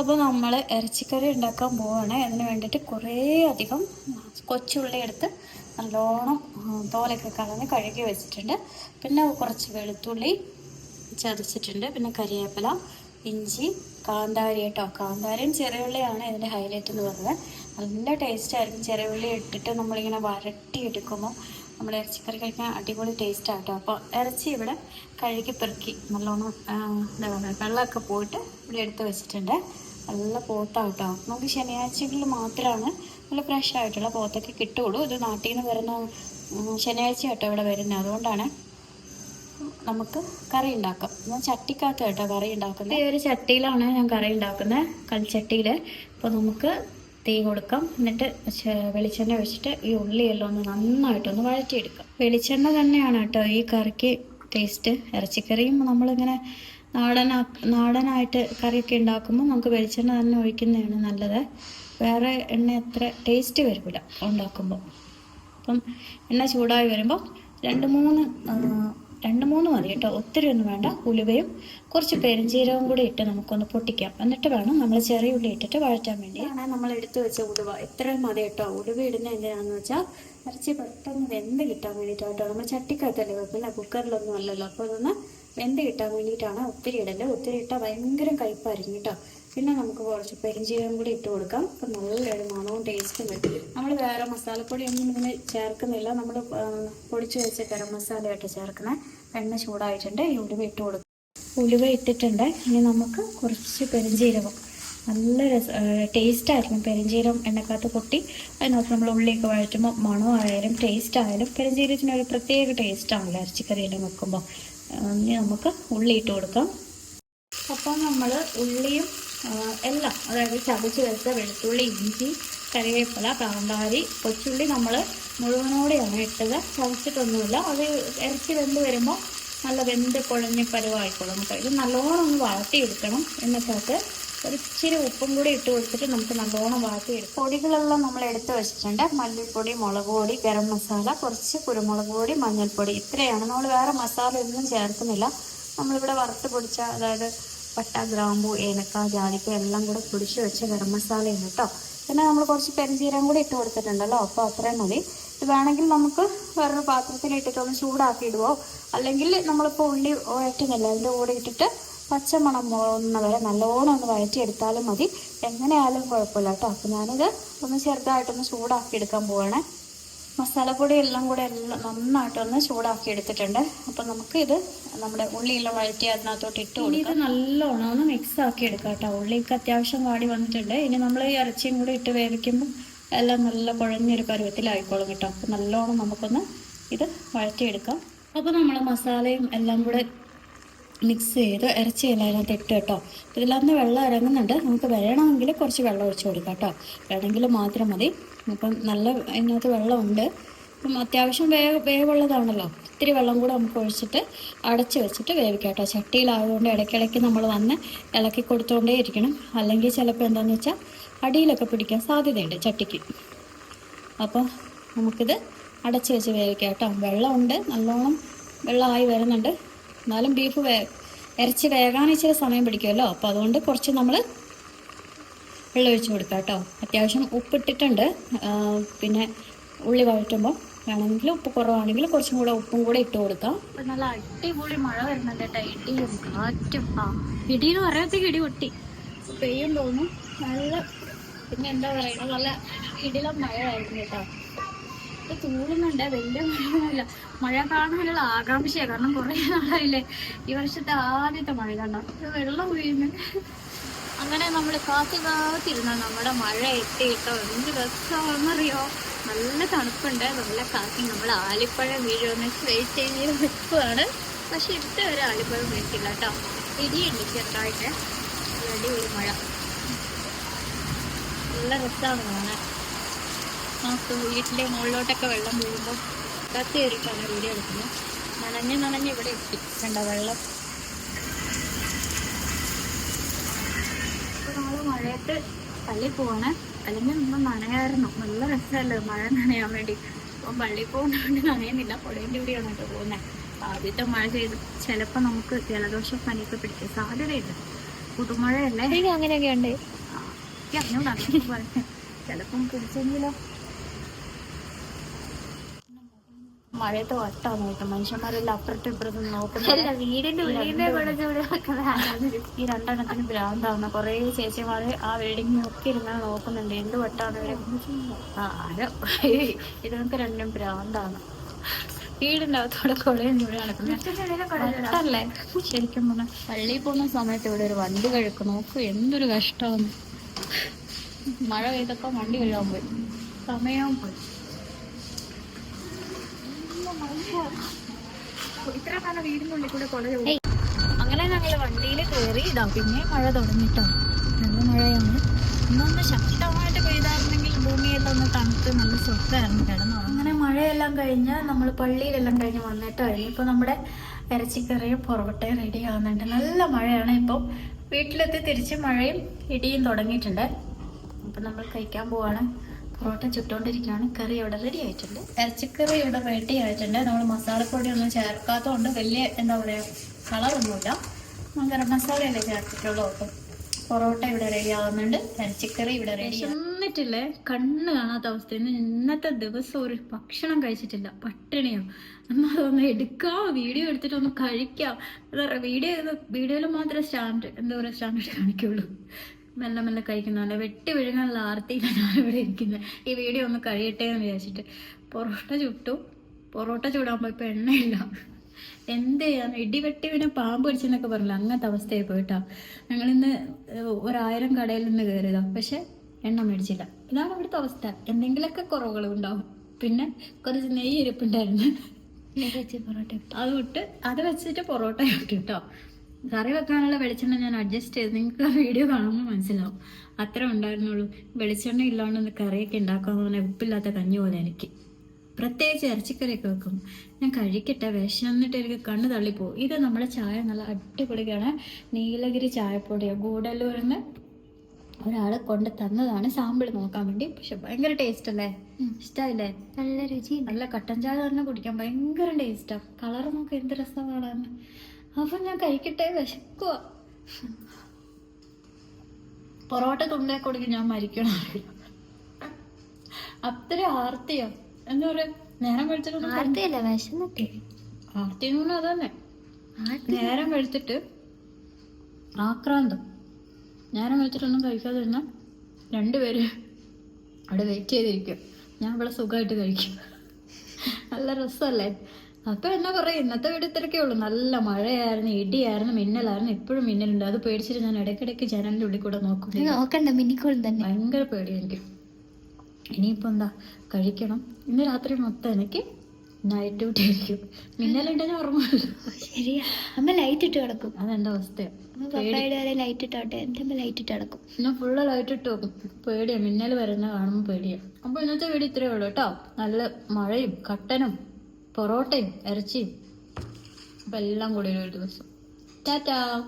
അപ്പോൾ നമ്മൾ ഇറച്ചിക്കറി ഉണ്ടാക്കാൻ പോവാണ്. അതിന് വേണ്ടിയിട്ട് കുറേ അധികം കൊച്ചുള്ളി എടുത്ത് നല്ലോണം തോലൊക്കെ കളഞ്ഞ് കഴുകി വെച്ചിട്ടുണ്ട്. പിന്നെ കുറച്ച് വെളുത്തുള്ളി ചതച്ചിട്ടുണ്ട്. പിന്നെ കരിവേപ്പില ഇഞ്ചി കാന്താരി കേട്ടോ. കാന്താരിയും ചെറിയുള്ളിയാണ് ഇതിന്റെ ഹൈലൈറ്റ് എന്ന് പറയുന്നത് നല്ല ടേസ്റ്റ് ആയിരിക്കും. ചെറിയുള്ളി ഇട്ടിട്ട് നമ്മളിങ്ങനെ വരട്ടി എടുക്കുമ്പോൾ നമ്മൾ ഇറച്ചിക്കറി കഴിക്കാൻ അടിപൊളി ടേസ്റ്റ് ആട്ടോ അപ്പോൾ ഇറച്ചി ഇവിടെ കഴുകി പെറുക്കി നല്ലോണം എന്താ പറയുക വെള്ളമൊക്കെ പോയിട്ട് ഇവിടെ എടുത്ത് വെച്ചിട്ടുണ്ട്. നല്ല പോത്താട്ടോ നമുക്ക് ശനിയാഴ്ചകളിൽ മാത്രമാണ് നല്ല ഫ്രഷ് ആയിട്ടുള്ള പോത്തൊക്കെ കിട്ടുകയുള്ളൂ. ഇത് നാട്ടിൽ നിന്ന് വരുന്ന ശനിയാഴ്ച കേട്ടോ ഇവിടെ വരുന്നത്. അതുകൊണ്ടാണ് നമുക്ക് കറി ഉണ്ടാക്കാം. ഞാൻ ചട്ടിക്കകത്ത് കേട്ടോ കറി ഉണ്ടാക്കുന്നത്. ഈ ഒരു ചട്ടിയിലാണ് ഞാൻ കറി ഉണ്ടാക്കുന്നത്. കൽച്ചട്ടിയിൽ അപ്പോൾ നമുക്ക് തീ കൊടുക്കാം. എന്നിട്ട് വെളിച്ചെണ്ണ ഒഴിച്ചിട്ട് ഈ ഉള്ളിയെല്ലാം ഒന്ന് നന്നായിട്ടൊന്ന് വഴറ്റിയെടുക്കാം. വെളിച്ചെണ്ണ തന്നെയാണ് കേട്ടോ ഈ കറിക്ക് ടേസ്റ്റ് ഇറച്ചിക്കറിയും നമ്മളിങ്ങനെ നാടനാ നാടനായിട്ട് കറിയൊക്കെ ഉണ്ടാക്കുമ്പോൾ നമുക്ക് വെളിച്ചെണ്ണ തന്നെ ഒഴിക്കുന്നതാണ് നല്ലത്. വേറെ എണ്ണ അത്ര ടേസ്റ്റ് വരില്ല ഉണ്ടാക്കുമ്പോൾ. അപ്പം എണ്ണ ചൂടായി വരുമ്പോൾ രണ്ട് മൂന്ന് രണ്ട് മൂന്ന് മതി കേട്ടോ. ഒത്തിരി ഒന്നും വേണ്ട. ഉലുവയും കുറച്ച് പെരുംജീരകവും കൂടി ഇട്ട് നമുക്കൊന്ന് പൊട്ടിക്കാം. എന്നിട്ട് വേണം നമ്മൾ ചെറിയ ഉള്ളി ഇട്ടിട്ട് വഴറ്റാൻ വേണ്ടി. ആണ് നമ്മൾ എടുത്തു വെച്ച ഉലുവ. ഇത്രയും മതി കേട്ടോ. ഉലുവ ഇടുന്ന എന്തിനാണെന്ന് വെച്ചാൽ ഇറച്ചി പെട്ടെന്ന് വെന്ത് കിട്ടാൻ വേണ്ടിയിട്ടോ നമ്മൾ ചട്ടിക്കകത്തല്ലേ വെക്കില്ല കുക്കറിലൊന്നും അല്ലല്ലോ. അപ്പോൾ അതൊന്ന് വെന്ത് കിട്ടാൻ വേണ്ടിയിട്ടാണ് ഒത്തിരി ഇടൽ. ഒത്തിരി ഇട്ടാൽ ഭയങ്കര കയ്പ്പായിരിക്കും കേട്ടോ. പിന്നെ നമുക്ക് കുറച്ച് പെരിഞ്ചീരകം കൂടി ഇട്ട് കൊടുക്കാം. അപ്പം നല്ലൊരു മണവും ടേസ്റ്റും വരും. നമ്മൾ വേറെ മസാലപ്പൊടിയൊന്നും ഇതിന് ചേർക്കുന്നില്ല. നമ്മൾ പൊടിച്ചു വെച്ച ഗരം മസാലയായിട്ട് ചേർക്കുന്നത് എണ്ണ ചൂടായിട്ടുണ്ട്. ഈ ഉലുവ ഇട്ട് കൊടുക്കും ഉലുവ ഇട്ടിട്ടുണ്ട്. ഇനി നമുക്ക് കുറച്ച് പെരിഞ്ചീരകം. നല്ല രസ ടേസ്റ്റ് ആയിരിക്കും പെരിഞ്ചീരം എണ്ണക്കകത്ത് കൊട്ടി. അതിനകത്ത് നമ്മൾ ഉള്ളിയൊക്കെ വഴറ്റുമ്പോൾ മണമായാലും ടേസ്റ്റ് ആയാലും പെരിഞ്ചീരത്തിന് ഒരു പ്രത്യേക ടേസ്റ്റാണല്ലോ ഇറച്ചിക്കറിയെല്ലാം വെക്കുമ്പോൾ. ഇനി നമുക്ക് ഉള്ളി ഇട്ട് കൊടുക്കാം. അപ്പോൾ നമ്മൾ ഉള്ളിയും എല്ലാം. അതായത് ചതച്ച് വെച്ച വെളുത്തുള്ളി ഇഞ്ചി കറിവേപ്പില കാന്താരി കൊച്ചുള്ളി നമ്മൾ മുഴുവനോടെയാണ് ഇട്ടത്. ചതച്ചിട്ടൊന്നുമില്ല. അത് ഇറച്ചി വെന്ത് വരുമ്പോൾ നല്ല വെന്ത് കുഴഞ്ഞ് പരുവായിക്കോളും നമുക്ക് ഇത് നല്ലോണം ഒന്ന് വഴട്ടിയെടുക്കണം എന്നിട്ടത് ഒരു ഇച്ചിരി ഉപ്പും കൂടി ഇട്ട് കൊടുത്തിട്ട് നമുക്ക് നല്ലോണം വഴട്ടിയെടുക്കാം പൊടികളെല്ലാം നമ്മൾ എടുത്ത് വെച്ചിട്ടുണ്ട്. മല്ലിപ്പൊടി മുളക് പൊടി ഗരം മസാല കുറച്ച് കുരുമുളക് പൊടി മഞ്ഞൾപ്പൊടി. ഇത്രയാണ്. നമ്മൾ വേറെ മസാല ഒന്നും ചേർക്കുന്നില്ല. നമ്മളിവിടെ വറുത്ത് പൊടിച്ച അതായത് പട്ട ഗ്രാമ്പു ഏലക്ക ജാതിക്ക എല്ലാം കൂടെ പൊടിച്ച് വെച്ച ഗരം മസാലയാണ് കേട്ടോ പിന്നെ നമ്മൾ കുറച്ച് പെരഞ്ചീരം കൂടി ഇട്ട് കൊടുത്തിട്ടുണ്ടല്ലോ അപ്പോൾ അത്രയും മതി. ഇത് വേണമെങ്കിൽ നമുക്ക് വേറൊരു പാത്രത്തിൽ ഇട്ടിട്ട് ഒന്ന് ചൂടാക്കി ഇടുവോ അല്ലെങ്കിൽ നമ്മളിപ്പോൾ ഉള്ളി വഴറ്റുന്നില്ല അതിന്റെ കൂടെ ഇട്ടിട്ട് പച്ചമണം പോകുന്ന വരെ നല്ലോണം ഒന്ന് വഴറ്റിയെടുത്താലും മതി. എങ്ങനെയായാലും കുഴപ്പമില്ല കേട്ടോ അപ്പോൾ ഞാനിത് ഒന്ന് ചെറുതായിട്ടൊന്ന് ചൂടാക്കി എടുക്കാൻ പോവാണ്. മസാലപ്പൊടി എല്ലാം കൂടെ എല്ലാം നന്നായിട്ടൊന്ന് ചൂടാക്കി എടുത്തിട്ടുണ്ട് അപ്പം നമുക്ക് ഇത് നമ്മുടെ ഉള്ളിയെല്ലാം വഴറ്റി അതിനകത്തോട്ട് ഇട്ട് ഇത് നല്ലോണം ഒന്ന് മിക്സ് ആക്കി എടുക്കാം കേട്ടോ. ഉള്ളിക്ക് അത്യാവശ്യം വാടി വന്നിട്ടുണ്ട്. ഇനി നമ്മൾ ഈ ഇറച്ചിയും കൂടി ഇട്ട് വേവിക്കുമ്പോൾ എല്ലാം നല്ല കുഴഞ്ഞൊരു പരുവത്തിലായിക്കോളും കേട്ടോ. അപ്പം നല്ലോണം നമുക്കൊന്ന് ഇത് വഴറ്റിയെടുക്കാം. അപ്പോൾ നമ്മൾ മസാലയും എല്ലാം കൂടെ മിക്സ് ചെയ്ത് ഇറച്ചി എല്ലാം അതിനകത്ത് ഇട്ട് കേട്ടോ. ഇതിലന്ന് വെള്ളം ഇറങ്ങുന്നുണ്ട്. നമുക്ക് വേണമെങ്കിൽ കുറച്ച് വെള്ളം ഒഴിച്ച് കൊടുക്കാം കേട്ടോ. വേണമെങ്കിൽ മാത്രം മതി. അപ്പം നല്ല അതിനകത്ത് വെള്ളമുണ്ട്. അപ്പം അത്യാവശ്യം വേവ് വേവുള്ളതാണല്ലോ. ഇത്തിരി വെള്ളം കൂടെ നമുക്ക് ഒഴിച്ചിട്ട് അടച്ച് വെച്ചിട്ട് വേവിക്കാം കേട്ടോ. ചട്ടിയിലായതുകൊണ്ട് ഇടയ്ക്കിടയ്ക്ക് നമ്മൾ വന്ന് ഇളക്കി കൊടുത്തുകൊണ്ടേ ഇരിക്കണം. അല്ലെങ്കിൽ ചിലപ്പോൾ എന്താണെന്ന് വെച്ചാൽ അടിയിലൊക്കെ പിടിക്കാൻ സാധ്യതയുണ്ട് ചട്ടിക്ക്. അപ്പോൾ നമുക്കിത് അടച്ച് വെച്ച് വേവിക്കാം കേട്ടോ. വെള്ളമുണ്ട്. നല്ലോണം വെള്ളമായി വരുന്നുണ്ട്. എന്നാലും ബീഫ് വേ ഇറച്ചി വേകാൻ ഇച്ചിരി സമയം പിടിക്കുമല്ലോ. അപ്പോൾ അതുകൊണ്ട് കുറച്ച് നമ്മൾ വെള്ളം ഒഴിച്ച് കൊടുക്കാം കേട്ടോ. അത്യാവശ്യം ഉപ്പിട്ടിട്ടുണ്ട്. പിന്നെ ഉള്ളി വഴറ്റുമ്പോൾ വേണമെങ്കിൽ ഉപ്പ് കുറവാണെങ്കിൽ കുറച്ചും കൂടെ ഉപ്പും കൂടെ ഇട്ട് കൊടുക്കാം. നല്ല അടിപൊളി മഴ വരുന്നുണ്ട് കേട്ടോ. ഇടിയും കാറ്റും. ആ ഇടിയെന്ന് പറയാത്തേക്ക് ഇടി പൊട്ടി. പെയ്യും തോന്നും നല്ല പിന്നെ എന്താ പറയുക നല്ല ഇടിലം മഴയായിരുന്നു കേട്ടോ. ഇത് തൂളുന്നുണ്ട് വലിയ മഴയൊന്നുമില്ല. മഴ കാണാനുള്ള ആകാംക്ഷയാണ് കാരണം കുറേ നാളായില്ലേ ഈ വർഷത്തെ ആദ്യത്തെ മഴ. കണ്ടോ വെള്ളം വീഴുന്നു അങ്ങനെ നമ്മൾ കാത്തു കാത്തിരുന്ന നമ്മുടെ മഴ എത്തിയിട്ടോ എന്ത് രസമാണെന്നറിയോ? നല്ല തണുപ്പുണ്ട്. നല്ല കാത്തി നമ്മൾ ആലിപ്പഴം വീഴുമെന്ന് വെയിറ്റ് ചെയ്ത് നിൽക്കുകയാണ് പക്ഷെ ഒരു ആലിപ്പഴം വീഴ്ത്തില്ല കേട്ടോ. ഇടിയുണ്ട് ചെറുതായിട്ട്. അടിപൊളി മഴ. നല്ല രസമാണ് കാണാൻ. നമുക്ക് വീട്ടിന്റെ മുകളിലോട്ടൊക്കെ വെള്ളം വീഴുമ്പോൾ കത്തി കയറിയിട്ടാണ് വീഡിയോ എടുക്കുന്നത്. നനഞ്ഞ് നനഞ്ഞ് ഇവിടെ എത്തി. കണ്ട വെള്ളം? ഇപ്പോൾ നമ്മൾ മഴയത്ത് പള്ളി പോവാണ്. അല്ലെങ്കിൽ നമ്മൾ നനയായിരുന്നു. നല്ല രസമല്ലേ മഴ നനയാൻ വേണ്ടി. അപ്പം പള്ളി പോകുന്നതുകൊണ്ട് നനയുന്നില്ല. പുഴേന്റെ കൂടിയാണ് കേട്ടോ പോകുന്നത് ആദ്യത്തെ മഴ ചെയ്ത് ചിലപ്പോൾ നമുക്ക് ജലദോഷം പനിയൊക്കെ പിടിക്കാൻ സാധ്യതയില്ല പുതുമഴയല്ലേ? അങ്ങനെയൊക്കെ ഉണ്ട്. ചിലപ്പം പിടിച്ചെങ്കിലോ? മഴയത്ത് വട്ടാ നോക്കാം മനുഷ്യന്മാരെല്ലാം അപ്പുറത്തും ഇപ്പുറത്തും നോക്കുന്നില്ല വീടിന്റെ ഉള്ളിന്റെ കൂടെ. ചൂട് വെക്കുന്നതാണ് ഈ രണ്ടെണ്ണത്തിന് ഭ്രാന്താവുന്ന കുറേ ചേച്ചിമാര് ആ ബിൽഡിംഗ് നോക്കി ഇരുന്നാൽ നോക്കുന്നുണ്ട്. എന്ത് വട്ടാണ് ആ ആരോ? ഇതൊക്കെ രണ്ടും ഭ്രാന്താണ്. വീടിന്റെ അകത്തോടെ കൊളേ ചൂട് നടക്കുന്നത്. വട്ടല്ലേ? ശരിക്കും പറഞ്ഞാൽ പള്ളിയിൽ പോകുന്ന സമയത്ത് ഇവിടെ ഒരു വണ്ടി കഴുക്ക്. നോക്കൂ എന്തൊരു കഷ്ടമാണ്. മഴ പെയ്തപ്പോ വണ്ടി കഴുകാൻ പോയി. സമയവും പോയി. അങ്ങനെ ഞങ്ങൾ വണ്ടിയിൽ കയറി ഇതാ പിന്നെ മഴ തുടങ്ങിട്ടോ. നല്ല മഴയാണ്. ഇന്നൊന്ന് ശക്തമായിട്ട് പെയ്തായിരുന്നെങ്കിൽ ഭൂമിയെല്ലാം ഒന്ന് തണുത്ത് നല്ല സ്വസ്ഥമായിരുന്നു കിടന്നു അങ്ങനെ മഴയെല്ലാം കഴിഞ്ഞ് നമ്മൾ പള്ളിയിലെല്ലാം കഴിഞ്ഞ് വന്നിട്ടോ. ഇനിയിപ്പോൾ നമ്മുടെ ഇറച്ചിക്കറിയും പൊറോട്ടയും റെഡി ആവുന്നുണ്ട്. നല്ല മഴയാണ് ഇപ്പം. വീട്ടിലെത്തി തിരിച്ച് മഴയും ഇടിയും തുടങ്ങിയിട്ടുണ്ട്. അപ്പം നമ്മൾ കഴിക്കാൻ പോവാണ്. പൊറോട്ട ചുട്ടുകൊണ്ടിരിക്കുകയാണ് കറി ഇവിടെ റെഡി ആയിട്ടുണ്ട്. ഇറച്ചിക്കറി ഇവിടെ റെഡി ആയിട്ടുണ്ട്. നമ്മൾ മസാലപ്പൊടി ഒന്നും ചേർക്കാത്തതുകൊണ്ട് വലിയ എന്താ പറയുക കളറൊന്നുമില്ല. ഗരം മസാലയല്ലേ ചേർത്തിട്ടുള്ളൂ. അപ്പം പൊറോട്ട ഇവിടെ റെഡി ആവുന്നുണ്ട്. ഇറച്ചിക്കറി ഇവിടെ റെഡി എന്നിട്ടില്ലേ കണ്ണ് കാണാത്ത അവസ്ഥയിൽ ഇന്നത്തെ ദിവസം ഒരു ഭക്ഷണം കഴിച്ചിട്ടില്ല. പട്ടിണിയോ. നമ്മൾ അതൊന്ന് എടുക്കാം. വീഡിയോ എടുത്തിട്ട് ഒന്ന് കഴിക്കാം. എന്താ പറയുക വീഡിയോ വീഡിയോയിൽ മാത്രമേ സ്റ്റാൻഡ് എന്താ പറയുക സ്റ്റാൻഡേർഡ് കാണിക്കുള്ളൂ മെല്ലെ മെല്ലെ കഴിക്കുന്നതല്ല വെട്ടി വിഴുങ്ങാനുള്ള ആർത്തിയിലാണ് ഞാനിവിടെ ഇരിക്കുന്നത്. ഈ വീഡിയോ ഒന്ന് കഴിയട്ടെ എന്ന് വിചാരിച്ചിട്ട്. പൊറോട്ട ചുട്ടു. പൊറോട്ട ചൂടാൻ പോയപ്പോൾ എണ്ണയില്ല. എന്ത് ചെയ്യാൻ ഇടിവെട്ടി പിന്നെ പാമ്പ് പിടിച്ചെന്നൊക്കെ പറഞ്ഞില്ല? അങ്ങനത്തെ അവസ്ഥയായി പോയിട്ടാ. ഞങ്ങളിന്ന് ഒരായിരം കടയിൽ നിന്ന് കയറിയതാ. പക്ഷെ എണ്ണ മേടിച്ചില്ല. ഇതാണ് ഇവിടുത്തെ അവസ്ഥ. എന്തെങ്കിലുമൊക്കെ കുറവുകൾ ഉണ്ടാവും. പിന്നെ കുറച്ച് നെയ്യ് ഇരിപ്പുണ്ടായിരുന്നു. പൊറോട്ട അത് വിട്ട് അത് വെച്ചിട്ട് പൊറോട്ട കിട്ടും കേട്ടോ കറി വെക്കാനുള്ള വെളിച്ചെണ്ണ ഞാൻ അഡ്ജസ്റ്റ് ചെയ്ത് നിങ്ങൾക്ക് ആ വീഡിയോ കാണുമ്പോൾ മനസ്സിലാവും. അത്ര ഉണ്ടായിരുന്നുള്ളൂ. വെളിച്ചെണ്ണ ഇല്ലാണ്ട് കറിയൊക്കെ ഉണ്ടാക്കാൻ പറഞ്ഞാൽ ഉപ്പില്ലാത്ത കഞ്ഞി പോലെ എനിക്ക്. പ്രത്യേകിച്ച് ഇറച്ചിക്കറിയൊക്കെ വെക്കും. ഞാൻ കഴിക്കട്ടെ വിശന്നിട്ട് എനിക്ക് കണ്ണ് തള്ളിപ്പോവും ഇത് നമ്മുടെ ചായ നല്ല അടിപൊളിയാണ് നീലഗിരി ചായപ്പൊടിയാണ് ഗൂഡല്ലൂരിൽ നിന്ന് ഒരാൾ കൊണ്ട് തന്നതാണ്. സാമ്പിൾ നോക്കാൻ വേണ്ടി. പക്ഷെ ഭയങ്കര ടേസ്റ്റ് അല്ലേ? ഇഷ്ടമായില്ലേ നല്ല രുചി നല്ല കട്ടൻ ചായ തന്നെ കുടിക്കാൻ ഭയങ്കര ടേസ്റ്റാണ് കളർ നോക്കി എന്ത് രസമാണ് അപ്പൊ ഞാൻ കഴിക്കട്ടെ? വിശക്കുക പൊറോട്ട തുണ്ടേ കൊടുക്കും ഞാൻ മരിക്കണം അത്ര ആർത്തിയോ. എന്താ പറയാ? നേരം കഴിച്ചിട്ട് ആർത്തിയല്ല വിശന്നിട്ട്. ആർത്തി എന്ന് പറഞ്ഞാൽ അതന്നെ നേരം കഴിച്ചിട്ട് ആക്രാന്തം. നേരം കഴിച്ചിട്ടൊന്നും കഴിക്കാതിരുന്ന രണ്ടുപേര് അവിടെ വെയിറ്റ് ചെയ്തിരിക്കും ഞാൻ ഇവിടെ സുഖമായിട്ട് കഴിക്കും. നല്ല രസമല്ലേ? അപ്പൊ എന്നാ പറയാ ഇന്നത്തെ വീട് ഇത്രയൊക്കെ ഉള്ളൂ. നല്ല മഴയായിരുന്നു ഇടിയായിരുന്നു മിന്നലായിരുന്നു ഇപ്പോഴും മിന്നലുണ്ട്. അത് പേടിച്ചിട്ട് ഞാൻ ഇടയ്ക്കിടയ്ക്ക് ജനലിന്റെ ഉള്ളിൽ കൂടെ നോക്കും. നോക്കണ്ട തന്നെ. ഭയങ്കര പേടി എനിക്ക് ഇനിയിപ്പോ എന്താ കഴിക്കണം. ഇന്ന് രാത്രി മൊത്തം എനിക്ക് നൈറ്റ് ഡ്യൂട്ടി ആയിരിക്കും. മിന്നലുണ്ടെന്ന് ഓർമ്മയില്ല ശരിയാ. അമ്മ ലൈറ്റ് ഇട്ട് കിടക്കും. അതെന്റെ അവസ്ഥയാണ് അമ്മ വരെ ലൈറ്റ് ഇട്ടോട്ടെ എന്റെ അമ്മ ലൈറ്റ് ഇട്ട് കിടക്കും. ഞാൻ ഫുള്ള് ലൈറ്റ് ഇട്ട്. വെക്കും പേടിയാ മിന്നൽ വരുന്ന കാണുമ്പോൾ പേടിയാ. അപ്പൊ ഇന്നത്തെ വീട് ഇത്രേ ഉള്ളൂ കേട്ടോ. നല്ല മഴയും കട്ടനും പൊറോട്ടയും ഇറച്ചിയും. അപ്പം എല്ലാം കൂടി ഒരു ദിവസം. ടാറ്റാ.